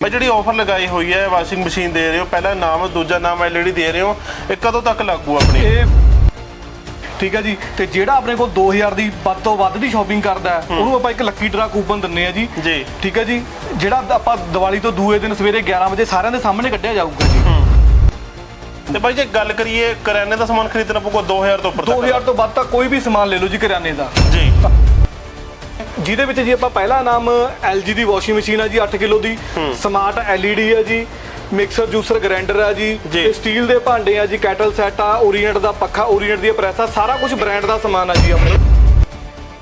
ਮੈਂ ਜਿਹੜੀ ਆਫਰ ਲਗਾਈ ਹੋਈ ਹੈ ਵਾਸ਼ਿੰਗ ਮਸ਼ੀਨ ਦੇ ਰਹੇ ਹੋ ਪਹਿਲਾ ਨਾਮ ਦੂਜਾ ਨਾਮ ਐਲਈਡੀ ਦੇ ਰਹੇ ਹੋ ਇਹ ਕਦੋਂ ਤੱਕ ਲਾਗੂ ਆਪਣੀ? ਇਹ ਠੀਕ ਹੈ ਜੀ ਤੇ ਜਿਹੜਾ ਆਪਣੇ ਕੋਲ 2000 ਦੀ ਵੱਧ ਤੋਂ ਵੱਧ ਦੀ ਸ਼ਾਪਿੰਗ ਕਰਦਾ ਹੈ ਉਹਨੂੰ ਆਪਾਂ ਇੱਕ ਲੱਕੀ ਡਰਾ ਕੂਪਨ ਦਿੰਨੇ ਆ ਜੀ। ਜੀ। ਠੀਕ ਹੈ ਜੀ ਜਿਹੜਾ ਆਪਾਂ ਦੀਵਾਲੀ ਤੋਂ ਦੂਏ ਦਿਨ ਸਵੇਰੇ 11 ਵਜੇ ਸਾਰਿਆਂ ਦੇ ਸਾਹਮਣੇ ਕੱਢਿਆ ਜਾਊਗਾ ਜੀ। ਤੇ ਬਾਈ ਜੇ ਗੱਲ ਕਰੀਏ ਕਰਿਆਨੇ ਦਾ ਸਮਾਨ ਖਰੀਦਣਾ ਪਊਗਾ 2000 ਤੋਂ ਉੱਪਰ ਤੱਕ। 2000 ਤੋਂ ਵੱਧ ਤਾਂ ਕੋਈ ਵੀ ਸਮਾਨ ਲੈ ਲਓ ਜੀ ਕਰਿਆਨੇ ਦਾ। ਜੀ। ਜਿਹਦੇ ਵਿੱਚ ਜੀ ਆਪਾਂ ਪਹਿਲਾ ਨਾਮ LG ਦੀ ਵਾਸ਼ਿੰਗ ਮਸ਼ੀਨ ਹੈ ਜੀ 8 ਕਿਲੋ ਦੀ। ਸਮਾਰਟ LED ਹੈ ਜੀ ਮਿਕਸਰ ਜੂਸਰ ਗ੍ਰਾਈਂਡਰ ਜੀ। ਜੀ। ਤੇ ਸਟੀਲ ਦੇ ਭਾਂਡੇ ਆ ਜੀ ਕੈਟਲ ਸੈਟ ਆ ਓਰੀਐਂਟ ਦਾ ਪੱਖਾ ਓਰੀਐਂਟ ਦੀ ਪ੍ਰੈਸ ਆ ਸਾਰਾ ਕੁਝ ਬ੍ਰਾਂਡ ਦਾ ਸਮਾਨ ਆ ਜੀ ਆਪਣੇ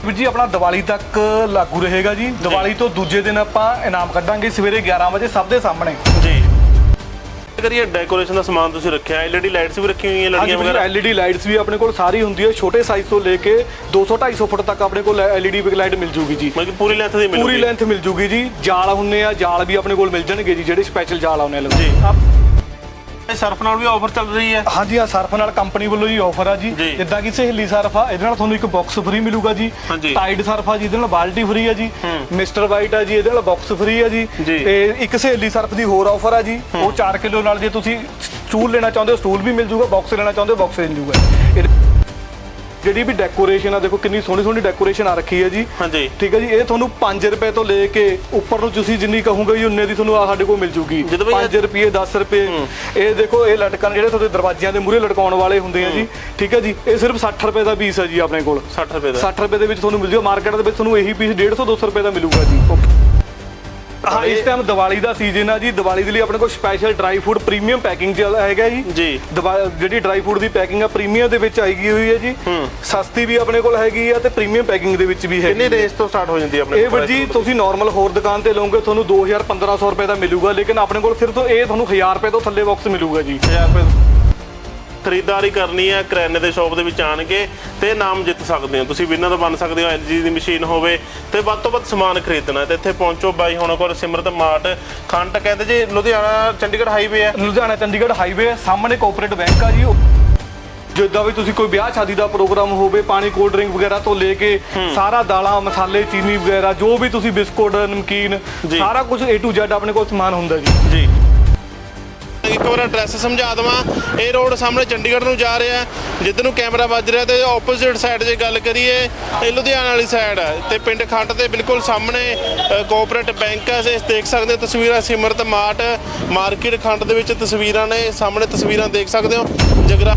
ਵੀਰ ਜੀ ਆਪਣਾ ਦੀਵਾਲੀ ਤੱਕ ਲਾਗੂ ਰਹੇਗਾ ਜੀ। ਦੀਵਾਲੀ ਤੋਂ ਦੂਜੇ ਦਿਨ ਆਪਾਂ ਇਨਾਮ ਕੱਢਾਂਗੇ ਸਵੇਰੇ 11 ਵਜੇ ਸਭ ਦੇ ਸਾਹਮਣੇ। ਜੀ। ਗੱਲ ਕਰੀਏ ਡੈਕੋਰੇਸ਼ਨ ਦਾ ਸਮਾਨ ਤੁਸੀਂ ਰੱਖਿਆ ਐਲਈਡੀ ਲਾਈਟਸ ਵੀ ਰੱਖੀ ਹੋਈਆਂ ਲੜੀਆਂ ਵਗੈਰਾ? LED ਲਾਈਟਸ ਵੀ ਆਪਣੇ ਕੋਲ ਸਾਰੀ ਹੁੰਦੀ ਹੈ ਛੋਟੇ ਸਾਈਜ਼ ਤੋਂ ਲੈ ਕੇ 200 250 ਫੁੱਟ ਤੱਕ ਆਪਣੇ ਕੋਲ LED ਲਾਈਟ ਮਿਲ ਜੂਗੀ ਜੀ। ਮਤਲਬ ਪੂਰੀ ਲੈਂਥ ਦੀ ਮਿਲੂਗੀ? ਪੂਰੀ ਲੈਂਥ ਮਿਲ ਜੂਗੀ ਜੀ। ਜਾਲ ਹੁੰਨੇ ਆ ਜਾਲ ਵੀ ਆਪਣੇ ਕੋਲ ਮਿਲ ਜਾਣਗੇ ਜੀ ਜਿਹੜੇ ਸਪੈਸ਼ਲ ਜਾਲ ਆਉਣੇ ਲਗਾ ਜੀ। ਇਹ ਸਰਫ ਨਾਲ ਵੀ ਆਫਰ ਚੱਲ ਰਹੀ ਹੈ ਹਾਂਜੀ ਆ ਸਰਫ ਨਾਲ ਕੰਪਨੀ ਵੱਲੋਂ ਜੀ ਆਫਰ ਆ ਜੀ ਜੀ। ਜਿੱਦਾਂ ਕਿ ਸਹੇਲੀ ਸਰਫ ਆ ਇਹਦੇ ਨਾਲ ਤੁਹਾਨੂੰ ਇੱਕ ਬਾਕਸ ਫ੍ਰੀ ਮਿਲੂਗਾ ਜੀ ਹਾਂਜੀ। ਟਾਈਡ ਸਰਫ ਆ ਜੀ ਇਹਦੇ ਨਾਲ ਬਾਲਟੀ ਫ੍ਰੀ ਆ ਜੀ। ਮਿਸਟਰ ਵਾਈਟ ਆ ਜੀ ਇਹਦੇ ਨਾਲ ਬਾਕਸ ਫ੍ਰੀ ਆ ਜੀ ਜੀ। ਤੇ ਇੱਕ ਸਹੇਲੀ ਸਰਫ ਦੀ ਹੋਰ ਆਫਰ ਆ ਜੀ ਉਹ 4 ਕਿਲੋ ਨਾਲ ਜੇ ਤੁਸੀਂ ਸਟੂਲ ਲੈਣਾ ਚਾਹੁੰਦੇ ਹੋ ਸਟੂਲ ਵੀ ਮਿਲ ਜੂਗਾ ਬਾਕਸ ਲੈਣਾ ਚਾਹੁੰਦੇ ਹੋ ਬਾਕਸ ਮਿਲ ਜੂਗਾ ਇਹ- ਜਿਹੜੀ ਵੀ ਡੈਕੋਰੇਸ਼ਨ ਆ ਦੇਖੋ ਕਿੰਨੀ ਸੋਹਣੀ ਸੋਹਣੀ ਡੈਕੋਰੇਸ਼ਨ ਆ ਰੱਖੀ ਹੈ ਜੀ। ਹਾਂਜੀ। ਠੀਕ ਹੈ ਜੀ ਇਹ ਤੁਹਾਨੂੰ 5 ਰੁਪਏ ਤੋਂ ਲੈ ਕੇ ਉੱਪਰ ਨੂੰ ਤੁਸੀਂ ਜਿੰਨੀ ਕਹੋਗੇ ਜੀ ਉਨੇ ਦੀ ਤੁਹਾਨੂੰ ਆ ਸਾਡੇ ਕੋਲ ਮਿਲ ਜੂਗੀ। ਜਦੋਂ ਵੀ ਇਹ- 5 ਰੁਪਏ 10 ਰੁਪਏ। ਇਹ ਦੇਖੋ ਇਹ ਲਟਕਣ ਜਿਹੜੇ ਤੁਹਾਡੇ ਦਰਵਾਜ਼ਿਆਂ ਦੇ ਮੂਹਰੇ ਲਟਕਾਉਣ ਵਾਲੇ ਹੁੰਦੇ ਆ ਜੀ। ਠੀਕ ਹੈ ਜੀ ਇਹ ਸਿਰਫ 60 ਰੁਪਏ ਦਾ ਪੀਸ ਹੈ ਜੀ ਆਪਣੇ ਕੋਲ। 60 ਰੁਪਏ ਦਾ। 60 ਰੁਪਏ ਦੇ ਵਿੱਚ ਤੁਹਾਨੂੰ ਮਿਲ ਜੂਗਾ। ਮਾਰਕੀਟ ਦੇ ਵਿੱਚ ਤੁਹਾਨੂੰ ਇਹੀ ਪੀਸ 150 200 ਰੁਪਏ ਦਾ ਮਿਲੂਗਾ ਜੀ। ਹਾਂ ਇਸ ਟਾਈਮ ਦੀਵਾਲੀ ਦਾ ਸੀਜ਼ਨ ਆ ਜੀ। ਦੀਵਾਲੀ ਦੇ ਲਈ ਆਪਣੇ ਕੋਲ special dry food premium packing ਚ ਹੈਗਾ ਜੀ। ਜੀ। ਜਿਹੜੀ ਡਰਾਈ ਫੂਡ ਦੀ ਪੈਕਿੰਗ ਆ ਪ੍ਰੀਮੀਅਮ ਦੇ ਵਿੱਚ ਆਈਗੀ ਹੋਈ ਹੈ ਜੀ। ਹੂੰ। ਸਸਤੀ ਵੀ ਆਪਣੇ ਕੋਲ ਹੈਗੀ ਆ ਤੇ ਪ੍ਰੀਮੀਅਮ ਪੈਕਿੰਗ ਦੇ ਵਿੱਚ ਵੀ ਹੈਗੀ ਕਿੰਨੀ ਹੈ। ਰੇਂਜ ਤੋਂ ਸਟਾਰਟ ਹੋ ਜਾਂਦੀ ਹੈ ਆਪਣੇ ਇਹ ਵੀਰ ਜੀ ਤੁਸੀਂ ਨਾਰਮਲ ਹੋਰ ਦੁਕਾਨ ਤੇ ਲਓਗੇ ਤੁਹਾਨੂੰ 2000 1500 ਰੁਪਏ ਦਾ ਮਿਲੂਗਾ ਲੇਕਿਨ ਆਪਣੇ ਕੋਲ ਸਿਰਫ ਇਹ ਤੁਹਾਨੂੰ 1000 ਰੁਪਏ ਤੋਂ ਥੱਲੇ ਬਾਕਸ ਮਿਲੂਗਾ ਜੀ। 1000 ਰੁਪਏ ਖਰੀਦਦਾਰੀ ਕਰਨੀ ਹੈ ਕਰਿਆਨੇ ਦੇ ਸ਼ਾਪ ਦੇ ਵਿੱਚ ਆਣ ਕੇ ਤੇ ਨਾਮ ਜਿੱਤ ਸਕਦੇ ਹੋ। ਤੁਸੀਂ ਵਿਨਰ ਬਣ ਸਕਦੇ ਹੋ ਐਲਜੀ ਦੀ ਮਸ਼ੀਨ ਹੋਵੇ ਤੇ ਵੱਧ ਤੋਂ ਵੱਧ ਸਮਾਨ ਖਰੀਦਣਾ ਤੇ ਇੱਥੇ ਪਹੁੰਚੋ ਬਾਈ ਹੁਣ ਕੋਲ ਸਿਮਰਤ ਮਾਰਟ ਖੰਡ ਕਹਿੰਦੇ ਜੀ ਲੁਧਿਆਣਾ ਚੰਡੀਗੜ੍ਹ ਹਾਈਵੇ ਹੈ। ਲੁਧਿਆਣਾ ਚੰਡੀਗੜ੍ਹ ਹਾਈਵੇ ਸਾਹਮਣੇ ਕੋਆਪਰੇਟ ਬੈਂਕ ਆ ਜੀ। ਜਿੱਦਾਂ ਵੀ ਤੁਸੀਂ ਕੋਈ ਵਿਆਹ ਸ਼ਾਦੀ ਦਾ ਪ੍ਰੋਗਰਾਮ ਹੋਵੇ ਪਾਣੀ ਕੋਲਡ ਡਰਿੰਕ ਵਗੈਰਾ ਤੋਂ ਲੈ ਕੇ ਸਾਰਾ ਦਾਲਾਂ ਮਸਾਲੇ ਚੀਨੀ ਵਗੈਰਾ ਜੋ ਵੀ ਤੁਸੀਂ ਬਿਸਕੁਟ ਨਮਕੀਨ। ਸਾਰਾ ਕੁਝ A to Z ਆਪਣੇ ਕੋਲ ਸਮਾਨ ਹੁੰਦਾ ਜੀ। ਜੀ। ਇੱਕ ਵਾਰ ਐਡਰੈਸ ਸਮਝਾ ਦਵਾਂ। ਇਹ ਰੋਡ ਸਾਹਮਣੇ ਚੰਡੀਗੜ੍ਹ ਨੂੰ ਜਾ ਰਿਹਾ ਜਿੱਧਰ ਨੂੰ ਕੈਮਰਾ ਵੱਜ ਰਿਹਾ ਤੇ ਆਪੋਜ਼ਿਟ ਸਾਈਡ ਜੇ ਗੱਲ ਕਰੀਏ, ਇਹ ਲੁਧਿਆਣਾ ਵਾਲੀ ਸਾਈਡ ਹੈ। ਤੇ ਪਿੰਡ ਖੰਡ ਦੇ ਬਿਲਕੁਲ ਸਾਹਮਣੇ ਕੋਆਪਰੇਟ ਬੈਂਕ ਹੈ। ਇਸ ਦੇਖ ਸਕਦੇ ਹੋ ਤਸਵੀਰਾਂ ਸਿਮਰਤ ਮਾਰਟ, ਮਾਰਕੀਟ ਖੰਡ ਦੇ ਵਿੱਚ ਤਸਵੀਰਾਂ ਨੇ। ਸਾਹਮਣੇ ਤਸਵੀਰਾਂ ਦੇਖ ਸਕਦੇ ਹੋ। ਜਗਰਾ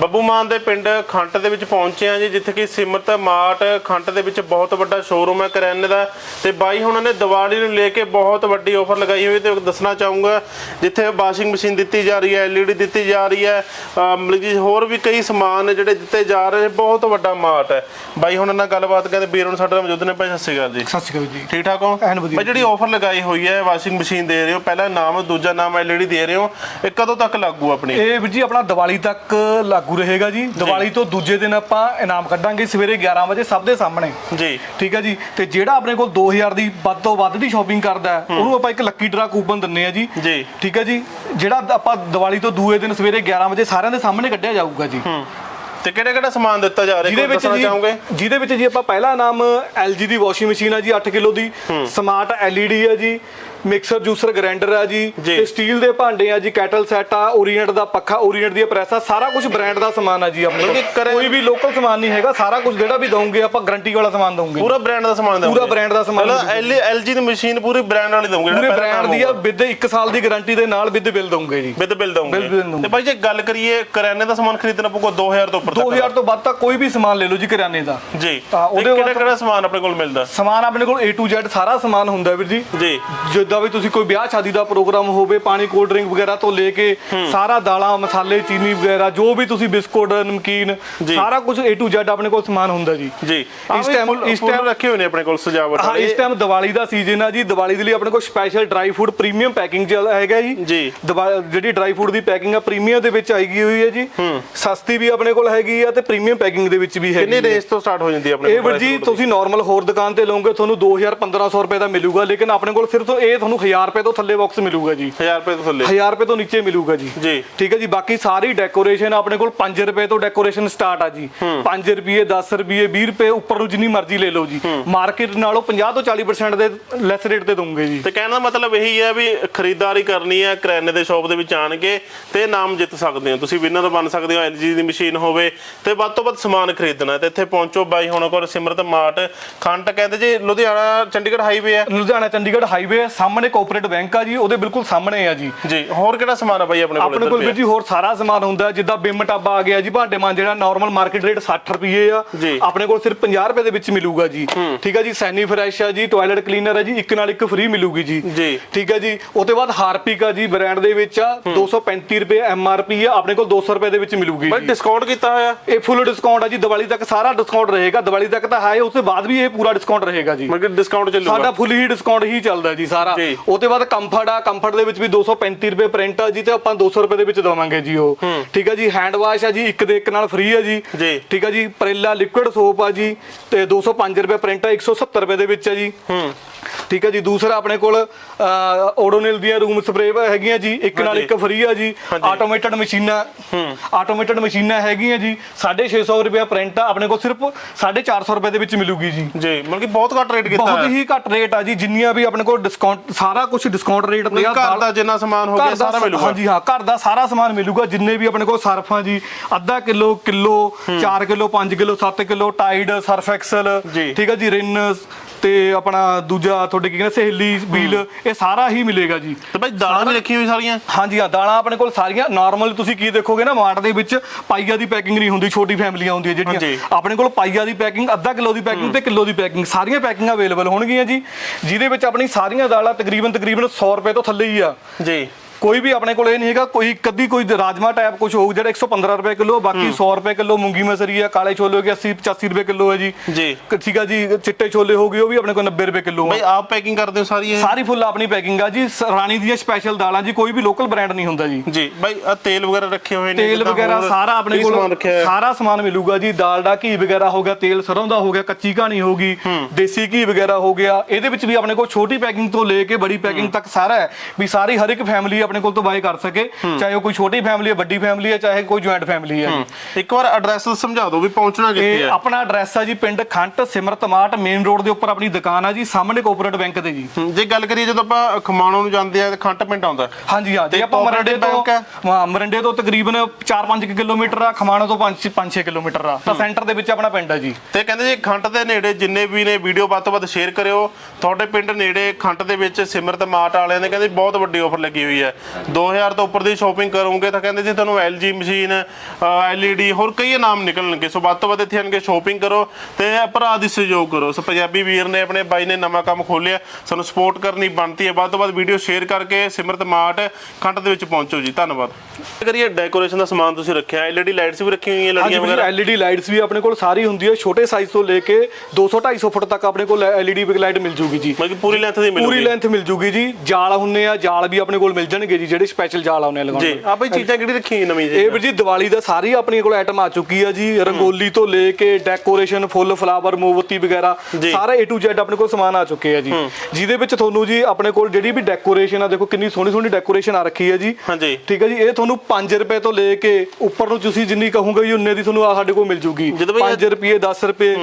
ਬੱਬੂ ਮਾਨ ਦੇ ਪਿੰਡ ਖੰਟ ਦੇ ਵਿੱਚ ਪਹੁੰਚੇ ਆ ਜੀ ਜਿੱਥੇ ਕਿ ਸਿਮਰਤ ਮਾਰਟ ਖੰਟ ਦੇ ਵਿੱਚ ਬਹੁਤ ਵੱਡਾ ਸ਼ੋਰੂਮ ਹੈ ਕਰਿਆਨੇ ਦਾ। ਤੇ ਬਾਈ ਹੁਣਾਂ ਨੇ ਦੀਵਾਲੀ ਨੂੰ ਲੈ ਕੇ ਬਹੁਤ ਵੱਡੀ ਆਫਰ ਲਗਾਈ ਹੋਈ ਤੇ ਦੱਸਣਾ ਚਾਹੂੰਗਾ ਜਿੱਥੇ ਵਾਸ਼ਿੰਗ ਮਸ਼ੀਨ ਦਿੱਤੀ ਜਾ ਰਹੀ ਹੈ ਐਲਈਡੀ ਦਿੱਤੀ ਜਾ ਰਹੀ ਹੈ ਮਤਲਬ ਕਿ ਹੋਰ ਵੀ ਕਈ ਸਮਾਨ ਨੇ ਜਿਹੜੇ ਦਿੱਤੇ ਜਾ ਰਹੇ ਬਹੁਤ ਵੱਡਾ ਮਾਰਟ ਹੈ। ਬਾਈ ਹੁਣਾਂ ਨਾਲ ਗੱਲਬਾਤ ਕਰਦੇ ਵੀਰ ਹੁਣ ਸਾਡੇ ਨਾਲ ਮੌਜੂਦ ਨੇ। ਭਾਈ ਸਤਿ ਸ਼੍ਰੀ ਅਕਾਲ ਜੀ। ਸਤਿ ਸ਼੍ਰੀ ਅਕਾਲ ਜੀ। ਠੀਕ ਠਾਕ ਹੋ। ਬਾਈ ਜਿਹੜੀ ਆਫਰ ਲਗਾਈ ਹੋਈ ਹੈ ਵਾਸ਼ਿੰਗ ਮਸ਼ੀਨ ਦੇ ਰਹੇ ਹੋ ਪਹਿਲਾ ਨਾਮ ਦੂਜਾ ਨਾਮ ਐਲਈਡੀ ਦੇ ਰਹੇ ਹੋ ਇਹ ਕਦੋਂ ਤੱਕ ਲਾਗੂ ਆਪਣੀ? ਇਹ ਵੀਰ ਜੀ ਆਪਣਾ ਦੀਵਾਲੀ ਤੱਕ ਲਾਗੂ ਰਹੇਗਾ ਜੀ। ਦੀਵਾਲੀ ਤੋਂ ਦੂਜੇ ਦਿਨ ਆਪਾਂ ਇਨਾਮ ਕੱਢਾਂਗੇ ਸਵੇਰੇ 11 ਵਜੇ ਸਭ ਦੇ ਸਾਹਮਣੇ। ਜੀ। ਠੀਕ ਹੈ ਜੀ? ਤੇ ਜਿਹੜਾ ਆਪਣੇ ਕੋਲ 2000 ਦੀ ਵੱਧ ਤੋਂ ਵੱਧ ਦੀ ਸ਼ਾਪਿੰਗ ਕਰਦਾ ਹੈ ਉਹਨੂੰ ਆਪਾਂ ਇੱਕ ਲੱਕੀ ਡਰਾ ਕੂਪਨ ਦਿੰਨੇ ਆ ਜੀ। ਜੀ। ਠੀਕ ਹੈ ਜੀ? ਜਿਹੜਾ ਆਪਾਂ ਦੀਵਾਲੀ ਤੋਂ ਦੂਏ ਦਿਨ ਸਵੇਰੇ 11 ਵਜੇ ਸਾਰਿਆਂ ਦੇ ਸਾਹਮਣੇ ਕੱਢਿਆ ਜਾਊਗਾ ਜੀ। ਹੂੰ। ਤੇ ਕਿਹੜਾ ਕਿਹੜਾ ਸਮਾਨ ਦਿੱਤਾ ਜਾ ਰਿਹਾ? ਜਿਹਦੇ ਕੋਈ ਵਿੱਚ ਦੱਸਣਾ ਜੀ ਚਾਹੋਗੇ? ਜਿਹਦੇ ਵਿੱਚ ਜੀ ਆਪਾਂ ਪਹਿਲਾ ਨਾਮ LG ਦੀ ਵਾਸ਼ਿੰਗ ਮਸ਼ੀਨ ਆ ਜੀ 8 ਕਿਲੋ ਦੀ। ਸਮਾਰਟ LED ਹੈ ਜੀ। ਮਿਕਸਰ ਜੂਸਰ ਗ੍ਰਾਈਂਡਰ ਆ ਜੀ। ਤੇ ਸਟੀਲ ਦੇ ਭਾਂਡੇ ਆ ਜੀ ਕੈਟਲ ਸੈਟ ਆ ਓਰੀਐਂਟ ਦਾ ਪੱਖਾ ਓਰੀਐਂਟ ਦੀ ਪ੍ਰੈਸ ਆ ਸਾਰਾ ਕੁਝ ਬ੍ਰਾਂਡ ਦਾ ਸਮਾਨ ਆ ਜੀ ਆਪਣੇ ਮਤਲਬ ਕੋਲ। ਕੋਈ ਵੀ ਲੋਕਲ ਸਮਾਨ ਨਹੀਂ ਹੈਗਾ ਸਾਰਾ ਕੁਝ ਜਿਹੜਾ ਵੀ ਦਵਾਂਗੇ ਆਪਾਂ ਗਾਰੰਟੀ ਵਾਲਾ ਸਮਾਨ ਦਵਾਂਗੇ ਪੂਰਾ ਬ੍ਰਾਂਡ ਦਾ ਸਮਾਨ ਦਊਂਗੇ। ਪੂਰਾ brand ਦਾ ਸਮਾਨ ਐਲ ਐਲਜੀ ਦੀ ਮਸ਼ੀਨ ਪੂਰੀ ਬ੍ਰਾਂਡ ਵਾਲੀ ਦਊਂਗੇ ਪੂਰੇ ਬ੍ਰਾਂਡ ਦੀ ਆ ਵਿਦ 1 ਸਾਲ ਦੀ ਗਾਰੰਟੀ ਦੇ ਨਾਲ ਵਿਦ ਬਿੱਲ ਦਵਾਂਗੇ ਜੀ। ਵਿਦ ਬਿੱਲ ਦਊਂਗੇ। ਤੇ ਭਾਈ ਜੇ ਗੱਲ ਕਰੀਏ ਕਰਿਆਨੇ ਦਾ ਸਮਾਨ ਖਰੀਦਣਾ ਪਊਗਾ 2000 ਤੋਂ ਉੱਪਰ ਤੱਕ 2000 ਤੋਂ ਵੱਧ ਤਾਂ ਕੋਈ ਵੀ ਸਮਾਨ ਲੈ ਲਓ ਜੀ ਕਰਿਆਨੇ ਦਾ। ਜੀ। ਹਾਂ, ਉਹਦੇ ਕਿਹੜਾ ਕਿਹੜਾ ਸਮਾਨ ਆਪਣੇ ਕੋਲ ਮਿਲਦਾ? ਸਮਾਨ ਆਪਣੇ ਕੋਲ A to Z ਸਾਰਾ ਸਮਾਨ ਹੁੰਦਾ ਵੀਰ ਜੀ। ਜੀ ਜਿੱਦਾਂ ਵੀ ਤੁਸੀਂ ਕੋਈ ਵਿਆਹ ਸ਼ਾਦੀ ਦਾ ਪ੍ਰੋਗਰਾਮ ਹੋਵੇ ਪਾਣੀ ਕੋਲਡ ਡਰਿੰਕ ਵਗੈਰਾ ਤੋਂ ਲੈ ਕੇ ਸਾਰਾ ਦਾਲਾਂ ਮਸਾਲੇ ਚੀਨੀ ਵਗੈਰਾ ਜੋ ਵੀ ਤੁਸੀਂ ਬਿਸਕੁਟ ਨਮਕੀਨ। ਸਾਰਾ ਕੁਝ A to Z ਆਪਣੇ ਕੋਲ ਸਮਾਨ ਹੁੰਦਾ ਜੀ। ਜੀ। ਇਸ time- ਇਸ time- ਰੱਖੇ ਹੋਏ ਨੇ ਆਪਣੇ ਕੋਲ ਸਜਾਵਟ ਹਾਂ ਇਸ ਟਾਈਮ ਦੀਵਾਲੀ ਦਾ ਸੀਜ਼ਨ ਆ ਜੀ। ਦੀਵਾਲੀ ਦੇ ਲਈ ਆਪਣੇ ਕੋਲ special dry food premium packing ਚ ਹੈਗਾ ਜੀ। ਜੀ। ਜਿਹੜੀ ਡਰਾਈ ਫੂਡ ਦੀ ਪੈਕਿੰਗ ਆ ਪ੍ਰੀਮੀਅਮ ਦੇ ਵਿੱਚ ਆਈਗੀ ਹੋਈ ਹੈ ਜੀ। ਸਸਤੀ ਵੀ ਆਪਣੇ ਕੋਲ ਹੈਗੀ ਆ ਤੇ ਪ੍ਰੀਮੀਅਮ ਪੈਕਿੰਗ ਦੇ ਵਿੱਚ ਵੀ ਹੈਗੀ ਕਿੰਨੀ। ਰੇਂਜ ਤੋਂ ਸਟਾਰਟ ਹੋ ਜਾਂਦੀ ਆਪਣੇ ਇਹ ਕੋਲ ਵੀਰ ਜੀ ਤੁਸੀਂ ਨਾਰਮਲ ਹੋਰ ਦੁਕਾਨ ਤੇ ਲਓਗੇ ਤੁਹਾਨੂੰ 2000 1500 ਰੁਪਏ ਦਾ ਮਿਲੂਗਾ ਲੇਕਿਨ ਆਪਣੇ ਕੋਲ ਸਿਰਫ ਇਹ ਇਹ ਤੁਹਾਨੂੰ 1000 ਰੁਪਏ ਤੋਂ ਥੱਲੇ ਬਾਕਸ ਮਿਲੂਗਾ ਜੀ। 1000 ਰੁਪਏ ਤੋਂ ਥੱਲੇ। 1000 ਰੁਪਏ ਤੋਂ ਨੀਚੇ ਮਿਲੂਗਾ ਜੀ। ਜੀ। ਠੀਕ ਹੈ ਜੀ ਬਾਕੀ ਸਾਰੀ ਡੈਕੋਰੇਸ਼ਨ ਆਪਣੇ ਕੋਲ 5 ਰੁਪਏ ਤੋਂ ਡੈਕੋਰੇਸ਼ਨ ਸਟਾਰਟ ਆ ਜੀ। 5 ਰੁਪਏ 10 ਰੁਪਏ 20 ਰੁਪਏ ਉੱਪਰ ਨੂੰ ਜਿੰਨੀ ਮਰਜ਼ੀ ਲੈ ਲਓ ਜੀ। ਮਾਰਕੀਟ ਨਾਲੋਂ 50 ਤੋਂ 40% ਦੇ ਲੈਸ ਰੇਟ ਤੇ ਦਊਂਗੇ ਜੀ। ਤੇ ਕਹਿਣ ਦਾ ਮਤਲਬ ਇਹੀ ਹੈ ਵੀ ਖਰੀਦਦਾਰੀ ਕਰਨੀ ਹੈ ਕਰਿਆਨੇ ਦੇ ਸ਼ਾਪ ਦੇ ਵਿੱਚ ਆਣ ਕੇ ਤੇ ਨਾਮ ਜਿੱਤ ਸਕਦੇ ਹੋ। ਤੁਸੀਂ ਵਿਨਰ ਬਣ ਸਕਦੇ ਹੋ LG ਦੀ ਮਸ਼ੀਨ ਹੋਵੇ ਤੇ ਵੱਧ ਤੋਂ ਵੱਧ ਸਮਾਨ ਖਰੀਦਣਾ ਹੈ। ਤੇ ਇੱਥੇ ਪਹੁੰਚੋ ਬਾਈ ਹੁਣ ਕੋਲ ਸਿਮਰਤ ਮਾਰਟ। ਖੰਡ ਕਹਿੰਦੇ ਜੀ ਲੁਧਿਆਣਾ ਚੰਡੀਗੜ੍ਹ ਹਾਈਵੇ ਹੈ। ਲੁਧਿਆਣਾ ਚੰਡੀਗੜ੍ਹ ਹਾਈਵੇ ਸਾਹਮਣੇ ਕੋਆਪਰੇਟ ਬੈਂਕ ਆ ਜੀ ਉਹਦੇ ਬਿਲਕੁਲ ਸਾਹਮਣੇ ਆ ਜੀ। ਜੀ ਹੋਰ ਕਿਹੜਾ ਸਮਾਨ ਹੈ ਬਾਈ ਆਪਣੇ ਕੋਲ ਆਪਣੇ ਕੋਲ? ਵੀਰ ਜੀ ਹੋਰ ਸਾਰਾ ਸਮਾਨ ਹੁੰਦਾ ਜਿੱਦਾਂ ਬਿਮ ਟੱਬ ਆ ਗਿਆ ਜੀ ਭਾਂਡੇ ਮਾਂ ਜਿਹੜਾ ਨਾਰਮਲ ਮਾਰਕੀਟ ਰੇਟ 60 ਰੁਪਏ ਆ। ਆਪਣੇ ਕੋਲ ਸਿਰਫ 50 ਰੁਪਏ ਦੇ ਵਿੱਚ ਮਿਲੂਗਾ ਜੀ। ਠੀਕ ਹੈ ਜੀ ਸੈਨੀ ਫਰੈਸ਼ ਆ ਜੀ ਟਾਇਲਟ ਕਲੀਨਰ ਹੈ ਜੀ ਇੱਕ ਨਾਲ ਇੱਕ ਫ੍ਰੀ ਮਿਲੂਗੀ ਜੀ। ਜੀ। ਠੀਕ ਹੈ ਜੀ ਉਹ ਤੋਂ ਬਾਅਦ ਹਾਰਪਿਕ ਆ ਜੀ ਬ੍ਰਾਂਡ ਦੇ ਵਿੱਚ ਆ 235 ਰੁਪਏ ਐਮਆਰਪੀ ਆ ਆਪਣੇ ਕੋਲ 200 ਰੁਪਏ ਦੇ ਵਿੱਚ ਮਿਲੂਗੀ ਜੀ। ਡਿਸਕਾਊਂਟ ਕੀਤਾ ਹੋਇਆ? ਇਹ ਫੁੱਲ ਡਿਸਕਾਊਂਟ ਆ ਜੀ ਦੀਵਾਲੀ ਤੱਕ ਸਾਰਾ ਡਿਸਕਾਊਂਟ ਰਹੇਗਾ ਦੀਵਾਲੀ ਤੱਕ ਤਾਂ ਹੈ ਉਸ ਤੋਂ ਬਾਅਦ ਵੀ ਇਹ ਪੂਰਾ ਡਿਸਕਾਊਂਟ ਰਹੇਗਾ ਜੀ। ਮਤਲਬ ਡਿਸਕਾਊਂਟ ਚੱਲੂਗਾ। ਸਾਡਾ ਫੁੱਲ ਹੀ ਡਿਸਕਾਊਂਟ ਹੀ ਚੱਲਦਾ ਜੀ ਸਾਰਾ। ਜੀ। ਉਹ ਤੋਂ ਬਾਅਦ ਕੰਫਰਟ ਆ ਕੰਫਰਟ ਦੇ ਵਿੱਚ ਵੀ 235 ਰੁਪਏ ਪ੍ਰਿੰਟ ਆ ਜੀ ਤੇ ਆਪਾਂ 200 ਰੁਪਏ ਦੇ ਵਿੱਚ ਦਵਾਵਾਂਗੇ ਜੀ ਉਹ। ਠੀਕ ਆ ਜੀ ਹੈਂਡ ਵਾਸ਼ ਆ ਜੀ ਇੱਕ ਦੇ ਇੱਕ ਨਾਲ ਫ੍ਰੀ ਆ ਜੀ। ਠੀਕ ਆ ਜੀ ਪਰੇਲਾ ਲਿਕੁਇਡ ਸੋਪ ਆ ਜੀ ਤੇ 205 ਰੁਪਏ ਪ੍ਰਿੰਟ ਆ 170 ਰੁਪਏ ਦੇ ਵਿੱਚ ਆ ਜੀ। ਹੂੰ। ਠੀਕ ਹੈ ਜੀ ਦੂਸਰਾ ਆਪਣੇ ਕੋਲ ਓਡੋਨਿਲ ਦੀਆਂ ਰੂਮ ਸਪਰੇਅ ਹੈਗੀਆਂ ਜੀ ਇੱਕ ਨਾਲ। ਇੱਕ ਫ੍ਰੀ ਆ ਜੀ। ਆਟੋਮੇਟਡ ਮਸ਼ੀਨਾਂ ਆਟੋਮੇਟਡ ਮਸ਼ੀਨਾਂ ਹੈਗੀਆਂ ਜੀ 650 ਰੁਪਏ ਪ੍ਰਿੰਟ ਆ ਆਪਣੇ ਕੋਲ ਸਿਰਫ 450 ਰੁਪਏ ਦੇ ਵਿੱਚ ਮਿਲੂਗੀ ਜੀ ਜੀ ਮਤਲਬ ਕਿ ਬਹੁਤ ਘੱਟ ਰੇਟ ਕੀਤਾ ਬਹੁਤ ਹੈ ਘੱਟ ਰੇਟ ਆ ਜੀ ਜਿੰਨੀਆਂ ਵੀ ਆਪਣੇ ਕੋਲ ਡਿਸਕਾਊਂਟ ਸਾਰਾ ਕੁਝ ਡਿਸਕਾਊਂਟ ਰੇਟ ਤੇ ਆ ਘਰ ਦਾ ਜਿੰਨਾ ਸਮਾਨ ਹੋ ਗਿਆ ਸਾਰਾ ਮਿਲੂਗਾ ਹਾਂਜੀ ਹਾਂ ਘਰ ਦਾ ਸਾਰਾ ਸਮਾਨ ਮਿਲੂਗਾ ਜਿੰਨੇ ਵੀ ਆਪਣੇ ਕੋਲ ਸਰਫ ਜੀ ਅੱਧਾ kilo kilo 4 kilo 5 kilo 7 kilo Tide Surf Excel. ਠੀਕ ਹੈ ਜੀ ਰਿਨ ਤੇ ਆਪਣਾ ਦੂਜਾ ਤੁਹਾਡੇ ਕੀ ਕਹਿੰਦੇ ਸਹੇਲੀ ਬੀਲ ਇਹ ਸਾਰਾ ਹੀ ਮਿਲੇਗਾ ਜੀ। ਤੇ ਬਾਈ ਦਾਲਾਂ ਵੀ ਰੱਖੀ ਹੋਈ ਸਾਰੀਆਂ? ਹਾਂਜੀ ਹਾਂ ਦਾਲਾਂ ਆਪਣੇ ਕੋਲ ਸਾਰੀਆਂ। ਨਾਰਮਲ ਤੁਸੀਂ ਕੀ ਦੇਖੋਗੇ ਨਾ ਮਾਰਟ ਦੇ ਵਿੱਚ ਪਾਈਆ ਦੀ ਪੈਕਿੰਗ ਨਹੀਂ ਹੁੰਦੀ ਛੋਟੀ ਫੈਮਲੀਆਂ ਹੁੰਦੀਆਂ ਹਾਂਜੀ। ਜਿਹੜੀਆਂ ਆਪਣੇ ਕੋਲ ਪਾਈਆ ਦੀ ਪੈਕਿੰਗ ਅੱਧਾ ਕਿਲੋ ਦੀ ਪੈਕਿੰਗ ਤੇ ਕਿਲੋ ਦੀ ਪੈਕਿੰਗ ਸਾਰੀਆਂ ਪੈਕਿੰਗਾਂ ਅਵੇਲੇਬਲ ਹੋਣਗੀਆਂ ਜੀ ਜਿਹਦੇ ਵਿੱਚ ਆਪਣੀ ਸਾਰੀਆਂ ਦਾਲਾਂ ਤਕਰੀਬਨ ਤਕਰੀਬਨ 100 ਰੁਪਏ ਤੋਂ ਥੱਲੇ ਹੀ ਆ। ਜੀ। ਕੋਈ ਵੀ ਆਪਣੇ ਕੋਲ ਇਹ ਨਹੀਂ ਹੈਗਾ ਕੋਈ ਕਦੀ ਕੋਈ ਰਾਜਮਾ ਟਾਈਪ ਕੁਝ ਹੋਊ ਜਿਹੜਾ 115 ਰੁਪਏ ਕਿਲੋ ਬਾਕੀ 100 ਰੁਪਏ ਕਿਲੋ ਮੂੰਗੀ ਮਸਰੀ ਹੈ ਕਾਲੇ ਛੋਲੇ ਹੋ ਗਏ 80 85 ਰੁਪਏ ਕਿਲੋ ਹੈ ਜੀ। ਜੀ। ਠੀਕ ਆ ਜੀ ਚਿੱਟੇ ਛੋਲੇ ਹੋ ਗਏ ਉਹ ਵੀ ਆਪਣੇ ਕੋਲ 90 ਰੁਪਏ ਕਿਲੋ ਬਾਈ ਆ ਆਪ ਪੈਕਿੰਗ ਕਰਦੇ ਹੋ ਸਾਰੀ ਇਹ? ਸਾਰੀ ਫੁੱਲ ਆਪਣੀ ਪੈਕਿੰਗ ਆ ਜੀ ਰਾਣੀ ਦੀਆਂ ਸਪੈਸ਼ਲ ਦਾਲਾਂ ਜੀ ਕੋਈ ਵੀ ਲੋਕਲ ਬ੍ਰਾਂਡ ਨਹੀਂ ਹੁੰਦਾ ਜੀ। ਜੀ ਬਾਈ ਆ ਤੇਲ ਵਗੈਰਾ ਰੱਖੇ ਹੋਏ ਨੇ ਤੇਲ ਵਗੈਰਾ ਸਾਰਾ ਆਪਣੇ ਕੋਲ ਸਮਾਨ ਰੱਖਿਆ ਹੋਇਆ? ਸਾਰਾ ਸਮਾਨ ਮਿਲੂਗਾ ਜੀ ਦਾਲਡਾ ਘੀ ਵਗੈਰਾ ਹੋ ਗਿਆ ਤੇਲ ਸਰੋਂ ਦਾ ਹੋ ਗਿਆ ਕੱਚੀ ਘਾਣੀ ਹੋ ਗਈ ਦੇਸੀ ਘੀ ਵਗੈਰਾ ਹੋ ਗਿਆ ਇਹਦੇ ਵਿੱਚ ਵੀ ਆਪਣੇ ਕੋਲ ਛੋਟੀ ਪੈਕਿੰਗ ਤੋਂ ਲੈ ਕੇ ਬੜੀ ਪੈਕਿੰਗ ਤੱਕ ਸਾਰਾ ਹੈ ਵੀ ਸਾਰੀ ਹਰ ਇੱਕ ਫੈਮਿਲੀ ਆਪਣੇ ਕੋਲ ਤੋਂ ਬਾਏ ਕਰ ਸਕੇ ਚਾਹੇ ਉਹ ਕੋਈ ਛੋਟੀ ਫੈਮਿਲੀ ਹੈ ਵੱਡੀ ਫੈਮਿਲੀ ਹੈ ਚਾਹੇ ਕੋਈ ਜੁਆਇੰਟ ਫੈਮਿਲੀ ਹੈ। ਇੱਕ ਵਾਰ ਐਡਰੈਸ ਸਮਝਾ ਦਿਓ ਵੀ ਪਹੁੰਚਣਾ ਕਿੱਥੇ ਹੈ। ਆਪਣਾ ਐਡਰੈਸ ਆ ਜੀ ਪਿੰਡ Khant Simrat Mart main road ਦੇ ਉੱਪਰ ਆਪਣੀ ਦੁਕਾਨ ਆ ਜੀ ਸਾਹਮਣੇ ਕੋਆਪਰੇਟ ਬੈਂਕ ਦੇ ਜੀ। ਜੇ ਗੱਲ ਕਰੀਏ ਜਦੋਂ ਆਪਾਂ ਖਮਾਣੋਂ ਨੂੰ ਜਾਂਦੇ ਆ ਖੰਟ ਪਿੰਡ ਆਉਂਦਾ। ਹਾਂਜੀ ਹਾਂ ਜੇ ਆਪਾਂ ਮਰੰਡੇ ਤੋਂ ਮਰੰਡੇ ਤੋਂ ਤਕਰੀਬਨ 4-5 ਕਿਲੋਮੀਟਰ ਆ ਖਮਾਣੋ ਤੋਂ 5-6 ਕਿਲੋਮੀਟਰ ਆ। ਤਾਂ ਸੈਂਟਰ ਦੇ ਵਿੱਚ ਆਪਣਾ ਪਿੰਡ ਆ ਜੀ। ਤੇ ਕਹਿੰਦੇ ਜੀ ਖੰਟ ਦੇ ਨੇੜੇ ਜਿੰਨੇ ਵੀ ਨੇ ਵੀਡੀਓ ਵੱਧ ਤੋਂ ਵੱਧ ਸ਼ੇਅਰ ਕਰਿਓ। ਤੁਹਾਡੇ ਪਿੰਡ ਨੇੜੇ ਖੰਟ ਦੇ ਵਿੱਚ ਸਿਮਰਤ ਮਾਰਟ ਵਾਲਿਆਂ ਨੇ ਕਹਿੰਦੇ ਬਹੁਤ ਵੱਡੀ ਆਫਰ ਲੱਗੀ ਹੋਈ ਹੈ। 2000 ਤੋਂ ਉੱਪਰ ਦੀ ਸ਼ਾਪਿੰਗ ਕਰੋਗੇ ਤਾਂ ਕਹਿੰਦੇ ਜੀ ਤੁਹਾਨੂੰ LG ਮਸ਼ੀਨ LED ਹੋਰ ਕਈ ਨਾਮ ਨਿਕਲਣਗੇ। ਸੋ ਵੱਧ ਤੋਂ ਵੱਧ ਇੱਥੇ ਆਣ ਕੇ ਸ਼ਾਪਿੰਗ ਕਰੋ ਤੇ ਭਰਾ ਦੀ ਸਹਿਯੋਗ ਕਰੋ। ਸੋ ਪੰਜਾਬੀ ਵੀਰ ਨੇ ਆਪਣੇ ਬਾਈ ਨੇ ਨਵਾਂ ਕੰਮ ਖੋਲਿਆ ਸਾਨੂੰ ਸਪੋਰਟ ਕਰਨੀ ਬਣਦੀ ਹੈ। ਵੱਧ ਤੋਂ ਵੱਧ ਵੀਡੀਓ ਸ਼ੇਅਰ ਕਰਕੇ ਸਿਮਰਤ ਮਾਰਟ ਖੰਟ ਦੇ ਵਿੱਚ ਪਹੁੰਚੋ ਜੀ। ਧੰਨਵਾਦ। ਕਰੀਏ? ਡੈਕੋਰੇਸ਼ਨ ਦਾ ਸਮਾਨ ਤੁਸੀਂ ਰੱਖਿਆ। LED ਲਾਈਟਸ ਵੀ ਰੱਖੀ ਹੋਈਆਂ ਲੜੀਆਂ ਹਾਂਜੀ ਵਗੈਰਾ? LED ਲਾਈਟਸ ਵੀ ਆਪਣੇ ਕੋਲ ਸਾਰੀ ਹੁੰਦੀ ਹੈ। ਛੋਟੇ ਸਾਈਜ਼ ਤੋਂ ਲੈ ਕੇ 200-250 ਫੁੱਟ ਤੱਕ ਆਪਣੇ ਕੋਲ LED ਲਾਈਟ ਮਿਲ ਜੂਗੀ ਜੀ। ਮਤਲਬ ਪੂਰੀ ਲੈਂਥ ਦੀ ਪੂਰੀ ਮਿਲੂਗੀ ਲੈਂਥ ਮਿਲ ਜੂਗੀ ਜੀ। ਜਾਲ ਹੁੰਨੇ ਆ ਜਾਲ ਵੀ ਆਪਣੇ ਕੋਲ ਮਿਲ ਜਾਣਗੇ। ਜੀ ਜਿਹੜੇ ਸਪੈਸ਼ਲ ਜਾਲ ਆਉਨੇ ਜੀ ਲਗਾਉਣੇ। ਆ ਬਈ ਚੀਜ਼ਾਂ ਕਿਹੜੀ ਰੱਖੀ ਹੋਈ ਨਵੀਂ ਜੀ? ਇਹ ਵੀਰ ਜੀ ਦੀਵਾਲੀ ਦਾ ਸਾਰੀ ਆਪਣੀ ਕੋਲ ਆਈਟਮ ਆ ਚੁੱਕੀ ਆ ਜੀ ਰੰਗੋਲੀ ਤੋਂ ਲੈ ਕੇ ਡੈਕੋਰੇਸ਼ਨ ਫੁੱਲ ਫਲਾਵਰ ਮੋਮਬੱਤੀ ਵਗੈਰਾ ਜੀ। ਸਾਰਾ A to Z ਆਪਣੇ ਕੋਲ ਸਮਾਨ ਆ ਚੁੱਕੇ ਆ ਜੀ। ਜਿਹਦੇ ਵਿੱਚ ਤੁਹਾਨੂੰ ਜੀ ਆਪਣੇ ਕੋਲ ਜਿਹੜੀ ਵੀ ਡੈਕੋਰੇਸ਼ਨ ਆ ਦੇਖੋ ਕਿੰਨੀ ਸੋਹਣੀ ਸੋਹਣੀ ਡੈਕੋਰੇਸ਼ਨ ਆ ਰੱਖੀ ਹੈ ਜੀ। ਹਾਂਜੀ। ਠੀਕ ਹੈ ਜੀ ਇਹ ਤੁਹਾਨੂੰ 5 ਰੁਪਏ ਤੋਂ ਲੈ ਕੇ ਉੱਪਰ ਨੂੰ ਤੁਸੀਂ ਜਿੰਨੀ ਕਹੋਗੇ ਜੀ ਉਨੇ ਦੀ ਤੁਹਾਨੂੰ ਆ ਸਾਡੇ ਕੋਲ ਮਿਲ ਜੂਗੀ। ਜਦੋਂ ਬਈ ਇਹ- 5 ਰੁਪਏ 10 ਰੁਪਏ।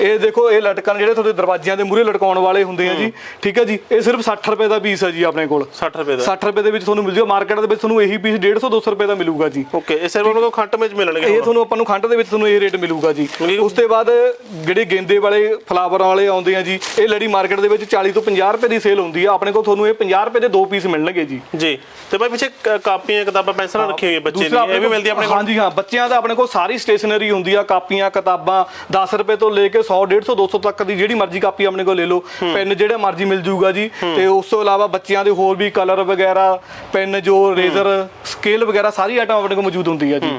ਇਹ ਦੇਖੋ ਇਹ ਲਟਕਣ ਜਿਹੜੇ ਤੁਹਾਡੇ ਦਰਵਾਜ਼ਿਆਂ ਦੇ ਮੂਹਰੇ ਲਟਕਾਉਣ ਵਾਲੇ ਹੁੰਦੇ ਆ ਜੀ। ਠੀਕ ਹੈ ਜੀ ਇਹ ਸਿਰਫ 60 ਰੁਪਏ ਦਾ ਪੀਸ ਹੈ ਜੀ ਆਪਣੇ ਕੋਲ। 60 ਰੁਪਏ ਦਾ। 60 ਰੁਪਏ ਦੇ ਵਿੱਚ ਤੁਹਾਨੂੰ ਮਿਲ ਜੂਗਾ ਮਾਰਕੀਟ ਦੇ ਵਿੱਚ ਤੁਹਾਨੂੰ ਇਹੀ ਪੀਸ 150 200 ਰੁਪਏ ਦਾ ਮਿਲੂਗਾ ਜੀ। ਓਕੇ ਇਹ ਸਿਰਫ ਉਹਨਾਂ ਕੋਲ ਖੰਟ ਵਿੱਚ ਮਿਲਣਗੇ ਇਹ। ਤੁਹਾਨੂੰ ਆਪਾਂ ਨੂੰ ਖੰਡ ਦੇ ਵਿੱਚ ਤੁਹਾਨੂੰ ਇਹ ਰੇਟ ਮਿਲੂਗਾ ਜੀ। ਉਸ ਤੋਂ ਬਾਅਦ ਜਿਹੜੇ ਗੇਂਦੇ ਵਾਲੇ ਫਲਾਵਰਾਂ ਵਾਲੇ ਆਉਂਦੇ ਆ ਜੀ ਇਹ ਲੜੀ ਮਾਰਕੀਟ ਦੇ ਵਿੱਚ 40 ਤੋਂ 50 ਰੁਪਏ ਦੀ ਸੇਲ ਹੁੰਦੀ ਆ। ਆਪਣੇ ਕੋਲ ਤੁਹਾਨੂੰ ਇਹ 50 ਰੁਪਏ ਦੇ ਦੋ ਪੀਸ ਮਿਲਣਗੇ ਜੀ। ਜੀ। ਤੇ ਭਾਈ ਪਿੱਛੇ ਕਾਪੀਆਂ ਕਿਤਾਬਾਂ ਪੈਨਸਲਾਂ ਰੱਖੀਆਂ ਹੋਈਆਂ ਬੱਚੇ ਦੀ ਇਹ ਵੀ ਮਿਲਦੀ ਆਪਣੇ ਕੋਲ? ਹਾਂਜੀ ਹਾਂ ਬੱਚਿਆਂ ਦਾ ਆਪਣੇ ਕੋਲ ਸਾਰੀ ਸਟੇਸ਼ਨਰੀ ਹੁੰਦੀ ਆ ਕਾਪੀਆਂ ਕਿਤਾਬਾਂ 10 ਰੁਪਏ ਤੋਂ ਲੈ ਕੇ 100 150 200 ਤੱਕ ਦੀ ਜਿਹੜੀ ਮਰਜ਼ੀ ਕਾਪੀ ਆਪਣੇ ਕੋਲ ਲੈ ਲਓ। ਪੈਨ ਜਿਹੜਾ ਮਰਜ਼ੀ ਮਿਲ ਜੂਗਾ ਜੀ। ਤੇ ਉਸ ਤੋਂ ਇਲਾਵਾ ਬੱਚਿਆਂ ਦੇ ਹੋਰ ਵੀ ਕਲਰ ਵਗੈਰਾ ਪੈਨ ਜੋ ਰੇਜ਼ਰ ਸਕੇਲ ਵਗੈਰਾ ਸਾਰੀ ਆਈਟਮ ਆਪਣੇ ਕੋਲ ਮੌਜੂਦ ਹੁੰਦੀ ਆ ਜੀ।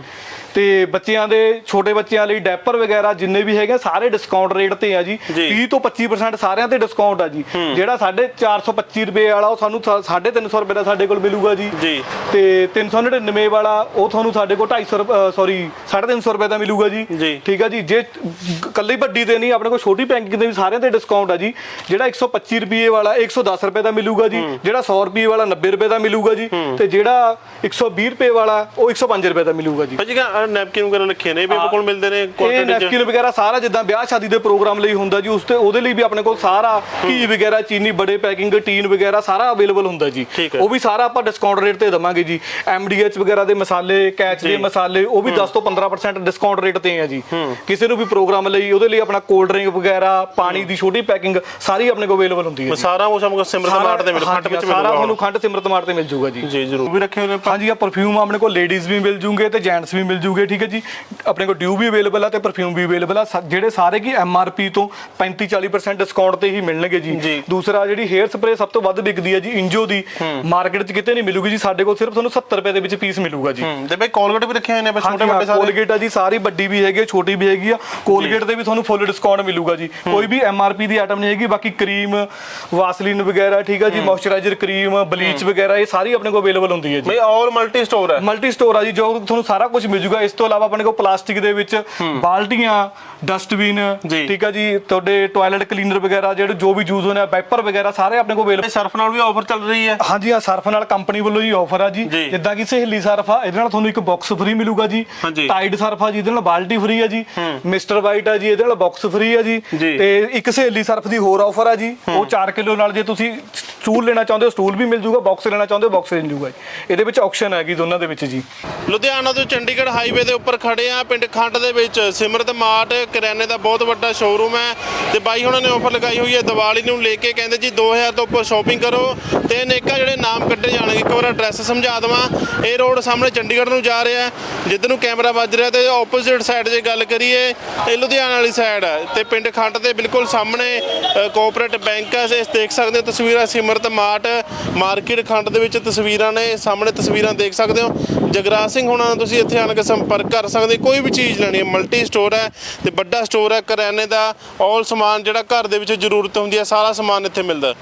ਤੇ ਬੱਚਿਆਂ ਦੇ ਛੋਟੇ ਬੱਚਿਆਂ ਲਈ ਡੈਪਰ ਵਗੈਰਾ ਜਿੰਨੇ ਵੀ ਹੈਗੇ ਸਾਰੇ ਡਿਸਕਾਊਂਟ ਰੇਟ ਤੇ ਆ ਜੀ। ਜੀ। 30 ਤੋਂ 25% ਸਾਰਿਆਂ ਤੇ ਡਿਸਕਾਊਂਟ ਆ ਜੀ। ਜਿਹੜਾ ਸਾਡੇ 425 ਰੁਪਏ ਵਾਲਾ ਉਹ ਸਾਨੂੰ 350 ਰੁਪਏ ਦਾ ਸਾਡੇ ਕੋਲ ਮਿਲੂਗਾ ਜੀ। ਤੇ 399 ਵਾਲਾ ਉਹ ਤੁਹਾਨੂੰ ਸਾਡੇ ਕੋਲ 250 ਸੌਰੀ 350 ਰੁਪਏ ਦਾ ਮਿਲੂਗਾ ਜੀ। ਜੀ। ਠੀਕ ਆ ਜੀ। ਜੇ ਕੱਲੀ ਵੱਡੀ ਤੇ ਨਹੀਂ ਆਪਣੇ ਕੋਲ ਛੋਟੀ ਪੈਕਿੰਗ ਦੇ ਵੀ ਸਾਰਿਆਂ ਤੇ ਡਿਸਕਾਊਂਟ ਆ ਜੀ। ਜਿਹੜਾ 125 ਰੁਪਏ ਵਾਲਾ 110 ਰੁਪਏ ਦਾ ਮਿਲੂਗਾ ਜੀ। ਜਿਹੜਾ 100 ਰੁਪਏ ਵਾਲਾ 90 ਰੁਪਏ ਦਾ ਮਿਲੂਗਾ ਜੀ। ਤੇ ਜਿਹੜਾ 120 ਰੁਪਏ ਵਾਲਾ ਉਹ 105 ਰੁਪਏ ਦਾ ਮਿਲੂਗਾ ਜੀ। ਭਾਜੀ ਕਾ ਨੈਪਕਿਨ ਵਗੈਰਾ ਰੱਖੇ ਨੇ ਵੀ ਆਪਣੇ ਕੋਲ ਮਿਲਦੇ ਨੇ ਇਹ ਕੁਆਂਟੀਟੀ ਚ ਨੈਪਕਿਨ ਵਗੈਰਾ ਸਾਰਾ ਜਿੱਦਾਂ ਵਿਆਹ ਸ਼ਾਦੀ ਦੇ ਪ੍ਰੋਗਰਾਮ ਲਈ ਹੁੰਦਾ ਜੀ ਉਸ ਤੇ ਉਹਦੇ ਲਈ ਵੀ ਆਪਣੇ ਕੋਲ ਸਾਰਾ ਘੀ ਵਗੈਰਾ ਚੀਨੀ ਬੜੇ ਪੈਕਿੰਗ ਟੀਨ ਵਗੈਰਾ ਸਾਰਾ ਅਵੇਲੇਬਲ ਹੁੰਦਾ ਜੀ। ਠੀਕ ਹੈ। ਉਹ ਵੀ ਸਾਰਾ ਆਪਾਂ ਡਿਸਕਾਊਂਟ ਰੇਟ ਤੇ ਦਵਾਂਗੇ ਜੀ। ਐਮਡੀਐਚ ਵਗੈਰਾ ਦੇ ਮਸਾਲੇ ਕੈਚ ਦੇ ਮਸਾਲੇ ਉਹ ਵੀ 10 ਤੋਂ 15% ਡਿਸਕਾਊਂਟ ਰੇਟ ਤੇ ਆ ਜੀ। ਕਿਸੇ ਨੂੰ ਵੀ ਪ੍ਰੋਗਰਾਮ ਲਈ ਉਹਦੇ ਲਈ ਆਪਣਾ ਕੋਲਡ ਡਰਿੰਕ ਵਗੈਰਾ ਪਾਣੀ ਦੀ ਛੋਟੀ ਪੈਕਿੰਗ ਸਾਰੀ ਆਪਣੇ ਕੋਲ ਅਵੇਲੇਬਲ ਹੁੰਦੀ ਹੈ ਜੀ। ਸਾਰਾ ਕੁਝ ਆਪਾਂ ਸਿਮਰਤ ਮਾਰਟ ਦੇ ਮਿਲ ਖੱਟ ਹਾਂਜੀ, ਵਿੱਚ ਸਾਰਾ ਮਿਲੂਗਾ। ਤੁਹਾਨੂੰ ਖੰਡ ਸਿਮਰਤ ਮਾਰਟ ਤੇ ਮਿਲ ਜੂਗਾ ਜੀ। ਜੀ ਜ਼ਰੂਰ। ਵੀ ਰੱਖੇ ਹੋਏ ਨੇ ਆਪਾਂ। ਹਾਂਜੀ ਆ ਪਰਫਿਊਮ ਆਪਣੇ ਕੋਲ ਲੇਡੀਜ਼ ਵੀ ਮਿਲ ਜੂਗੇ ਤੇ ਜੈਂਟਸ ਵੀ ਮਿਲ ਜੂਗੇ ਠੀਕ ਹੈ ਜੀ। ਆਪਣੇ ਕੋਲ ਡਿਊ ਵੀ ਅਵੇਲੇਬਲ ਆ ਤੇ ਪਰਫਿਊਮ ਵੀ ਅਵੇਲੇਬਲ ਆ। ਸਾ- ਜਿਹੜੇ ਸਾਰੇ ਕੀ ਐਮਆਰਪੀ ਤੋਂ 35 40% ਡਿਸਕਾਊਂਟ ਤੇ ਹੀ ਮਿਲਣਗੇ ਜੀ। ਜੀ। ਦੂਸਰਾ ਜਿਹੜੀ ਹੇਅਰ ਸਪਰੇ ਸਭ ਤੋਂ ਵੱਧ ਵਿਕਦੀ ਹੈ ਜੀ ਇੰਜੋ ਦੀ। ਮਾਰਕੀਟ 'ਚ ਕਿਤੇ ਨਹੀਂ ਮਿਲੂਗੀ ਜੀ ਸਾਡੇ ਕੋਲ ਸਿਰਫ ਤੁਹਾਨੂੰ 70 ਰੁਪਏ ਦੇ ਵਿੱਚ ਪੀਸ ਮਿਲੂਗਾ ਜੀ। ਹੂੰ, ਤੇ ਬਈ ਕੋਲਗੇਟ ਵੀ ਰੱਖੇ ਹੋਏ ਨੇ ਆਪਾਂ ਛੋਟੇ ਵੱਡੇ ਸਾਰੇ। ਕੋਲਗੇਟ ਆ ਜੀ ਸਾਰੀ ਵੱਡੀ ਵੀ ਹੈਗੀ ਆ ਛੋਟੀ ਵੀ ਹੈਗੀ ਆ। ਕੋਲਗੇਟ ਤੇ ਵੀ ਤੁਹਾਨੂੰ ਫੁੱਲ ਡਿਸਕਾਊਂਟ ਮਿਲੂਗਾ ਜੀ। ਕੋਈ ਵੀ ਐਮਆਰਪੀ ਦੀ ਆਈਟਮ ਨਹੀਂ ਹੈਗੀ ਬਾਕੀ ਕਰੀਮ ਵਾਸਲੀਨ ਵਗੈਰਾ ਠੀਕ ਆ ਜੀ ਮੋਇਸਚਰਾਈਜ਼ਰ ਕਰੀਮ ਬਲੀਚ ਵਗੈਰਾ ਇਹ ਸਾਰੀ ਆਪਣੇ ਕੋਲ ਅਵੇਲੇਬਲ ਹੁੰਦੀ ਹੈ ਜੀ। ਬਈ ਆਲ ਮਲਟੀ ਸਟੋਰ ਹੈ। ਮਲਟੀ ਸਟੋਰ ਆ ਜੀ ਜੋ ਤੁਹਾਨੂੰ ਸਾਰਾ ਕੁਝ ਮਿਲ ਜੂਗਾ ਇਸ ਤੋਂ ਇਲਾਵਾ ਆਪਣੇ ਕੋਲ ਪਲਾਸਟਿਕ ਦੇ ਵਿੱਚ ਬਾਲਟੀਆਂ ਡਸਟਬਿਨ ਜੀ। ਠੀਕ ਆ ਜੀ ਤੁਹਾਡੇ ਟਾਇਲਟ ਕਲੀਨਰ ਵਗੈਰਾ ਜਿਹੜੇ ਜੋ ਵੀ ਯੂਜ਼ ਹੋਣੇ ਆ ਵਾਈਪਰ ਵਗੈਰਾ ਸਾਰੇ ਆਪਣੇ ਕੋਲ ਅਵੇਲੇਬਲ ਸਰਫ ਨਾਲ ਵੀ ਆਫਰ ਚੱਲ ਰਹੀ ਹੈ। ਹਾਂਜੀ ਆ ਸਰਫ ਨਾਲ ਕੰਪਨੀ ਵੱਲੋਂ ਹੀ ਆਫਰ ਆ ਜੀ। ਜਿੱਦਾਂ ਕਿ ਸਹੇਲੀ ਸਰਫ ਆ ਇਹਦੇ ਨਾਲ ਤੁਹਾਨੂੰ ਇੱਕ ਬਾਕਸ ਫ੍ਰੀ ਮਿਲੂਗਾ ਜੀ। ਟਾਈਡ ਸਰਫ ਆ ਜੀ ਇਹਦੇ ਨਾਲ ਬਾਲਟੀ ਫ੍ਰੀ ਆ ਜੀ। ਮਿਸਟਰ ਵਾਈਟ ਆ ਜੀ ਇਹਦੇ ਨਾਲ ਬਾਕਸ ਫ੍ਰੀ ਆ ਜੀ। ਜੀ। ਤੇ ਇੱਕ ਸਹੇਲੀ ਸਰਫ ਦੀ ਹੋਰ ਆਫਰ ਆ ਜੀ। ਉਹ 4 ਕਿਲੋ ਨਾਲ ਜੇ ਤੁਸੀਂ ਸਟੂਲ ਲੈਣਾ ਚਾਹੁੰਦੇ ਹੋ ਸਟੂਲ ਵੀ ਮਿਲ ਜੂਗਾ ਬਾਕਸ ਲੈਣਾ ਚਾਹੁੰਦੇ ਹੋ ਬਾਕਸ ਮਿਲ ਜੂਗਾ ਜੀ। ਇਹਦੇ ਵਿੱਚ ਆਪਸ਼ਨ ਹੈਗੀ ਦੋਨਾਂ ਦੇ ਵਿੱਚ ਜੀ। ਲੁਧਿਆਣਾ ਤੋਂ ਚੰਡੀਗੜ੍ਹ ਹਾਈਵੇ ਦੇ ਉੱਪਰ ਖੜੇ ਆ ਪਿੰਡ ਖੰਡ ਦੇ ਵਿੱਚ। ਸਿਮਰਤ ਮਾਰਟ ਕਰਿਆਨੇ ਦਾ ਬਹੁਤ ਵੱਡਾ ਸ਼ੋਰੂਮ ਹੈ ਤੇ ਬਾਈ ਹੁਣਾਂ ਨੇ ਆਫਰ ਲਗਾਈ ਹੋਈ ਹੈ ਦੀਵਾਲੀ ਨੂੰ ਲੈ ਕੇ। ਕਹਿੰਦੇ ਜੀ 2000 ਤੋਂ ਉੱਪਰ ਸ਼ਾਪਿੰਗ ਕਰੋ ਤੇ ਅਨੇਕਾਂ ਜਿਹੜੇ ਨਾਮ ਕੱਢੇ ਜਾਣਗੇ। ਇੱਕ ਵਾਰ ਐਡਰੈਸ ਸਮਝਾ ਦਵਾਂ। ਇਹ ਰੋਡ ਸਾਹਮਣੇ ਚੰਡੀਗੜ੍ਹ ਨੂੰ ਜਾ ਰਿਹਾ ਜਿੱਧਰ ਨੂੰ ਕੈਮਰਾ ਵੱਜ ਰਿਹਾ ਤੇ ਆਪੋਜ਼ਿਟ ਸਾਈਡ ਜੇ ਗੱਲ ਕਰੀਏ, ਇਹ ਲੁਧਿਆਣਾ ਵਾਲੀ ਸਾਈਡ ਹੈ। ਤੇ ਪਿੰਡ ਖੰਡ ਦੇ ਬਿਲਕੁਲ ਸਾਹਮਣੇ ਕੋਆਪਰੇਟ ਬੈਂਕ ਹੈ। ਇਸ ਦੇਖ ਸਕਦੇ ਹੋ ਤਸਵੀਰਾਂ ਸਿਮਰਤ ਮਾਰਟ ਮਾਰਕੀਟ ਖੰਡ ਦੇ ਵਿੱਚ ਤਸਵੀਰਾਂ ਨੇ। ਸਾਹਮਣੇ ਤਸਵੀਰਾਂ ਦੇਖ ਸਕਦੇ ਹੋ। ਜਗਰਾਜ ਸਿੰਘ ਹੋਣਾ ਨਾਲ ਤੁਸੀਂ ਇੱਥੇ ਆਣ ਕੇ ਸੰਪਰਕ ਕਰ ਸਕਦੇ, ਕੋਈ ਵੀ ਚੀਜ਼ ਲੈਣੀ ਹੈ ਮਲਟੀ ਸਟੋਰ ਹੈ ਤੇ ਵੱਡਾ ਸਟੋਰ ਹੈ, ਕਰਿਆਨੇ ਦਾ ਆਲ ਸਮਾਨ ਜਿਹੜਾ ਘਰ ਦੇ ਵਿੱਚ ਜ਼ਰੂਰਤ ਹੁੰਦੀ ਹੈ, ਸਾਰਾ ਸਮਾਨ ਇੱਥੇ ਮਿਲਦਾ।